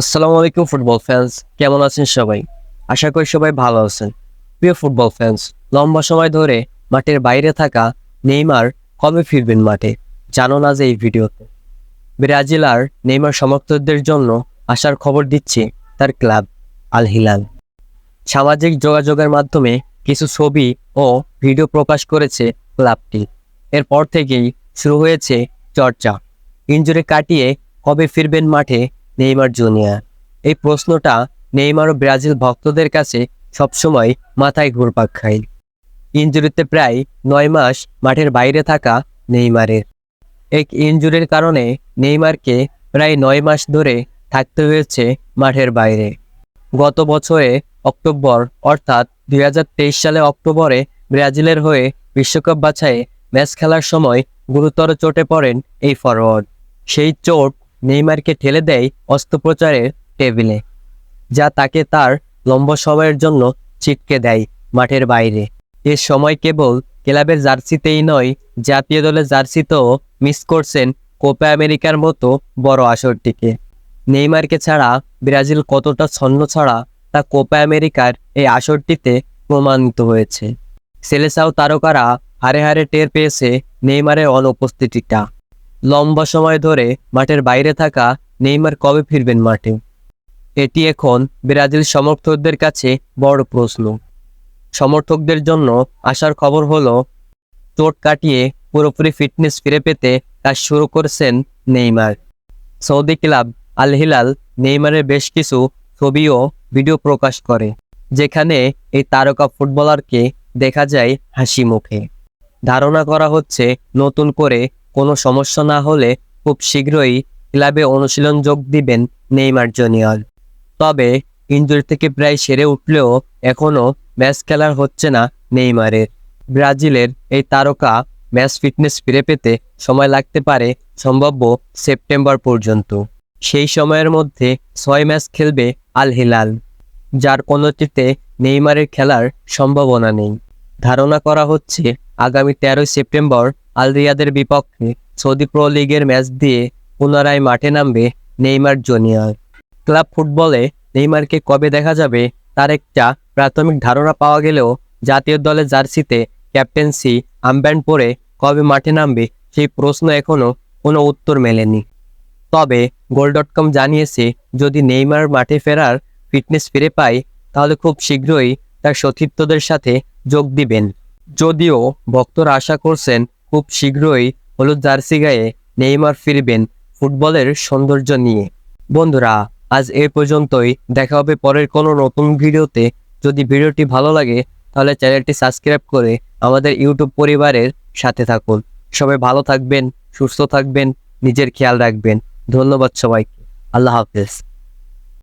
আসসালামু আলাইকুম, football fans. কেমন আছেন সবাই? আশা করি সবাই ভালো আছেন। প্রিয় ফুটবল ফ্যান্স, লম্বা সময় ধরে মাঠের বাইরে থাকা নেইমার কবে ফিরবেন মাঠে? জানো না যে এই ভিডিওতে। ব্রাজিল আর নেইমার সমর্থকদের জন্য আসার খবর দিচ্ছে তার ক্লাব, আল হিলাল। সামাজিক যোগাযোগের মাধ্যমে কিছু ছবি ও ভিডিও প্রকাশ করেছে ক্লাবটি। এরপর থেকেই শুরু হয়েছে চর্চা। ইনজুরি কাটিয়ে কবে ফিরবেন মাঠে নেইমার জুনিয়র। এই প্রশ্নটা নেইমার ও ব্রাজিল ভক্তদের কাছে সবসময় মাথায় ঘুরপাক খায়। ইনজুরিতে প্রায় নয় মাস মাঠের বাইরে থাকা নেইমারের। এক ইনজুরির কারণে নেইমারকে প্রায় নয় মাস ধরে থাকতে হয়েছে মাঠের বাইরে। গত বছরে অক্টোবর, অর্থাৎ দু হাজার তেইশ সালে অক্টোবরে ব্রাজিলের হয়ে বিশ্বকাপ বাছাইয়ে ম্যাচ খেলার সময় গুরুতর চোটে পড়েন এই ফরওয়ার্ড সেই চোট নেইমারকে ঠেলে দেয় অস্ত্রোপচারের টেবিলে, যা তাকে তার লম্বা সময়ের জন্য ছিটকে দেয় মাঠের বাইরে। এ সময় কেবল ক্লাবের জার্সিতেই নয়, জাতীয় দলের জার্সিতেও মিস করছেন কোপা আমেরিকার মতো বড় আসরটিকে। নেইমারকে ছাড়া ব্রাজিল কতটা ছন্ন ছাড়া তা কোপা আমেরিকার এই আসরটিতে প্রমাণিত হয়েছে। সেলেসাও তারকারা হারে হারে টের পেয়েছে নেইমারের অনুপস্থিতিটা। লম্বা সময় ধরে মাঠের বাইরে থাকা নেইমার কবে ফিরবেন মাঠে? এটি এখন ব্রাজিল সমর্থকদের কাছে বড় প্রশ্ন। সমর্থকদের জন্য আসার খবর হলো, চোট কাটিয়ে পুরোপুরি ফিটনেস ফিরে পেতে কাজ শুরু করেছেন Neymar. Saudi club Al Hilal নেইমারের বেশ কিছু ছবি ও ভিডিও প্রকাশ করে, যেখানে এই তারকা ফুটবলারকে দেখা যায় হাসি মুখে। ধারণা করা হচ্ছে নতুন করে কোনো সমস্যা না হলে খুব শীঘ্রই ক্লাবে অনুশীলন যোগ দিবেন নেইমার জুনিয়র। তবে ইনজুরি থেকে প্রায় সেরে উঠলেও এখনও ম্যাচ খেলার হচ্ছে না নেইমারের। ব্রাজিলের এই তারকা ম্যাচ ফিটনেস ফিরে পেতে সময় লাগতে পারে সম্ভাব্য সেপ্টেম্বর পর্যন্ত। সেই সময়ের মধ্যে ছয় ম্যাচ খেলবে আল হিলাল যার কোনোটিতে নেইমারের খেলার সম্ভাবনা নেই। ধারণা করা হচ্ছে আগামী তেরোই সেপ্টেম্বর আল রিয়াদের বিপক্ষে সৌদি প্রো লিগের ম্যাচ দিয়ে পুনরায় মাঠে নামবে নেইমার জুনিয়র। ক্লাব ফুটবলে নেইমারকে কবে দেখা যাবে তার একটা প্রাথমিক ধারণা পাওয়া গেলেও জাতীয় দলের জার্সিতে ক্যাপ্টেন্সি আম্ব্যান্ড পরে কবে মাঠে নামবে সেই প্রশ্ন এখনও কোনো উত্তর মেলেনি। তবে গোল ডট কম জানিয়েছে, যদি নেইমার মাঠে ফেরার ফিটনেস ফিরে পায়, তাহলে খুব শীঘ্রই তার সতীর্থদের সাথে যোগ দিবেন। যদিও ভক্তরা আশা করছেন খুব শীঘ্রই হলুদ জার্সি গায়ে নেইমার ফিরবেন ফুটবলের সৌন্দর্য নিয়ে। বন্ধুরা, আজ এ পর্যন্তই। দেখা হবে পরের কোনো নতুন ভিডিওতে। যদি ভিডিওটি ভালো লাগে, তাহলে চ্যানেলটি সাবস্ক্রাইব করে আমাদের ইউটিউব পরিবারের সাথে থাকুন। সবাই ভালো থাকবেন, সুস্থ থাকবেন, নিজের খেয়াল রাখবেন। ধন্যবাদ সবাইকে। আল্লাহ হাফেজ।